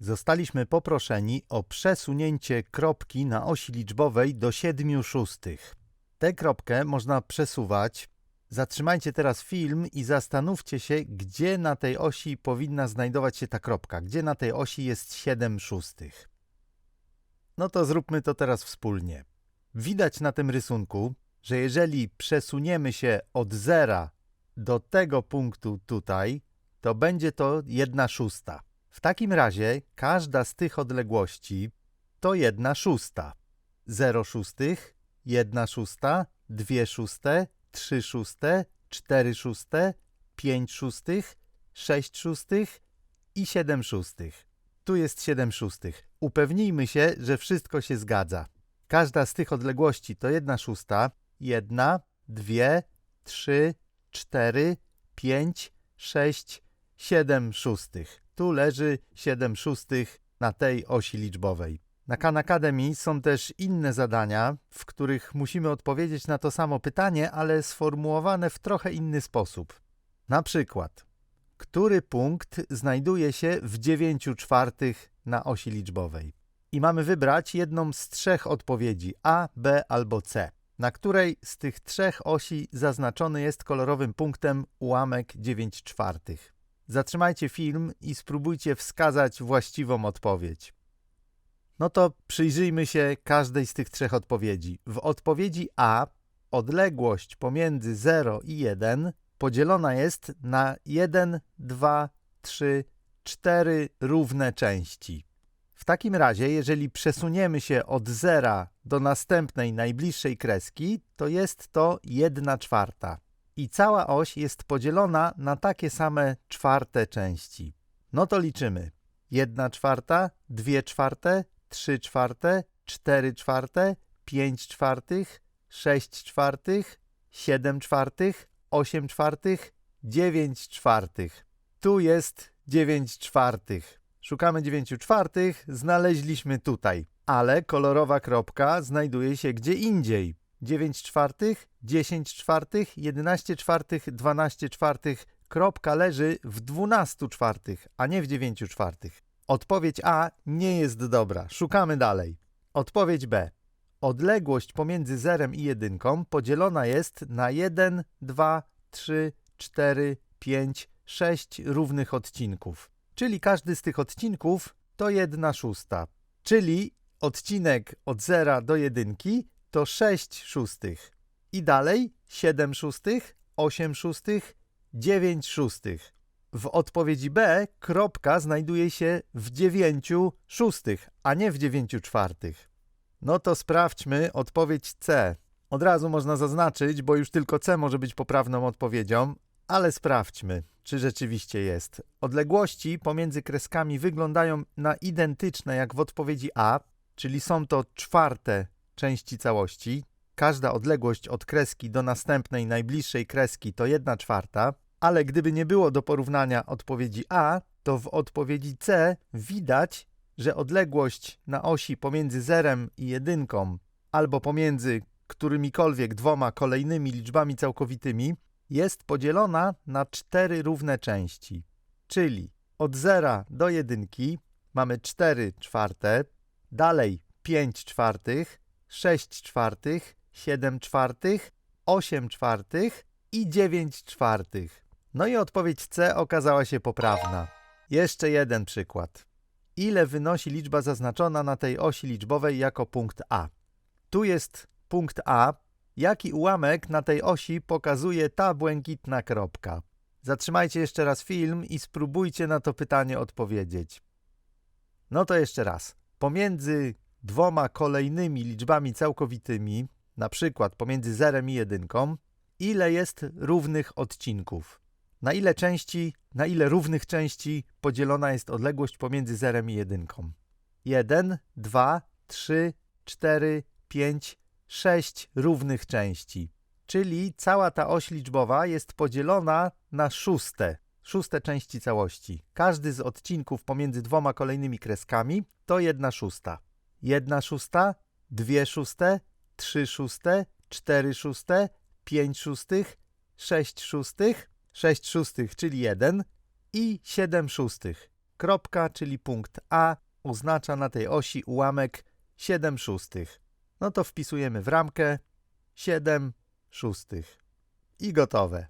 Zostaliśmy poproszeni o przesunięcie kropki na osi liczbowej do 7 szóstych. Tę kropkę można przesuwać. Zatrzymajcie teraz film i zastanówcie się, gdzie na tej osi powinna znajdować się ta kropka, gdzie na tej osi jest 7 szóstych. No to zróbmy to teraz wspólnie. Widać na tym rysunku, że jeżeli przesuniemy się od zera do tego punktu tutaj, to będzie to 1 szósta. W takim razie każda z tych odległości to 1 szósta. 0 szóstych, 1 szósta, 2 szóste, 3 szóste, 4 szóste, 5 szóstych, 6 szóstych i 7 szóstych. Tu jest 7 szóstych. Upewnijmy się, że wszystko się zgadza. Każda z tych odległości to 1 szósta, 1, 2, 3, 4, 5, 6, 7 szóstych. Tu leży 7 szóstych na tej osi liczbowej. Na Khan Academy są też inne zadania, w których musimy odpowiedzieć na to samo pytanie, ale sformułowane w trochę inny sposób. Na przykład, który punkt znajduje się w 9 czwartych na osi liczbowej? I mamy wybrać jedną z trzech odpowiedzi A, B albo C, na której z tych trzech osi zaznaczony jest kolorowym punktem ułamek 9 czwartych. Zatrzymajcie film i spróbujcie wskazać właściwą odpowiedź. No to przyjrzyjmy się każdej z tych trzech odpowiedzi. W odpowiedzi A odległość pomiędzy 0 i 1 podzielona jest na 1, 2, 3, 4 równe części. W takim razie, jeżeli przesuniemy się od zera do następnej najbliższej kreski, to jest to 1 czwarta. I cała oś jest podzielona na takie same czwarte części. No to liczymy. 1 czwarta, 2 czwarte, 3 czwarte, 4 czwarte, 5 czwartych, 6 czwartych, 7 czwartych, 8 czwartych, 9 czwartych. Tu jest 9 czwartych. Szukamy 9 czwartych, znaleźliśmy tutaj, ale kolorowa kropka znajduje się gdzie indziej. 9 czwartych, 10 czwartych, 11 czwartych, 12 czwartych. Kropka leży w 12 czwartych, a nie w 9 czwartych. Odpowiedź A nie jest dobra. Szukamy dalej. Odpowiedź B. Odległość pomiędzy zerem i jedynką podzielona jest na 1, 2, 3, 4, 5, 6 równych odcinków. Czyli każdy z tych odcinków to 1 szósta. Czyli odcinek od zera do jedynki to 6 szóstych. I dalej 7 szóstych, 8 szóstych, 9 szóstych. W odpowiedzi B kropka znajduje się w 9 szóstych, a nie w 9 czwartych. No to sprawdźmy odpowiedź C. Od razu można zaznaczyć, bo już tylko C może być poprawną odpowiedzią, ale sprawdźmy, czy rzeczywiście jest. Odległości pomiędzy kreskami wyglądają na identyczne jak w odpowiedzi A, czyli są to czwarte części całości. Każda odległość od kreski do następnej najbliższej kreski to 1 czwarta, ale gdyby nie było do porównania odpowiedzi A, to w odpowiedzi C widać, że odległość na osi pomiędzy zerem i jedynką albo pomiędzy którymikolwiek dwoma kolejnymi liczbami całkowitymi jest podzielona na cztery równe części. Czyli od zera do jedynki mamy 4 czwarte, dalej 5 czwartych, 6 czwartych, 7 czwartych, 8 czwartych i 9 czwartych. No i odpowiedź C okazała się poprawna. Jeszcze jeden przykład. Ile wynosi liczba zaznaczona na tej osi liczbowej jako punkt A? Tu jest punkt A. Jaki ułamek na tej osi pokazuje ta błękitna kropka? Zatrzymajcie jeszcze raz film i spróbujcie na to pytanie odpowiedzieć. No to jeszcze raz. Pomiędzy dwoma kolejnymi liczbami całkowitymi, na przykład pomiędzy zerem i jedynką, ile jest równych odcinków? Na ile części, na ile równych części podzielona jest odległość pomiędzy zerem i jedynką? 1, 2, 3, 4, 5, 6 równych części. Czyli cała ta oś liczbowa jest podzielona na szóste, szóste części całości. Każdy z odcinków pomiędzy dwoma kolejnymi kreskami to jedna szósta. Jedna szósta, dwie szóste, trzy szóste, cztery szóste, pięć szóstych, sześć szóstych, 6 szóstych, czyli 1 i 7 szóstych. kropka, czyli punkt A, oznacza na tej osi ułamek 7 szóstych. No to wpisujemy w ramkę 7 szóstych. I gotowe.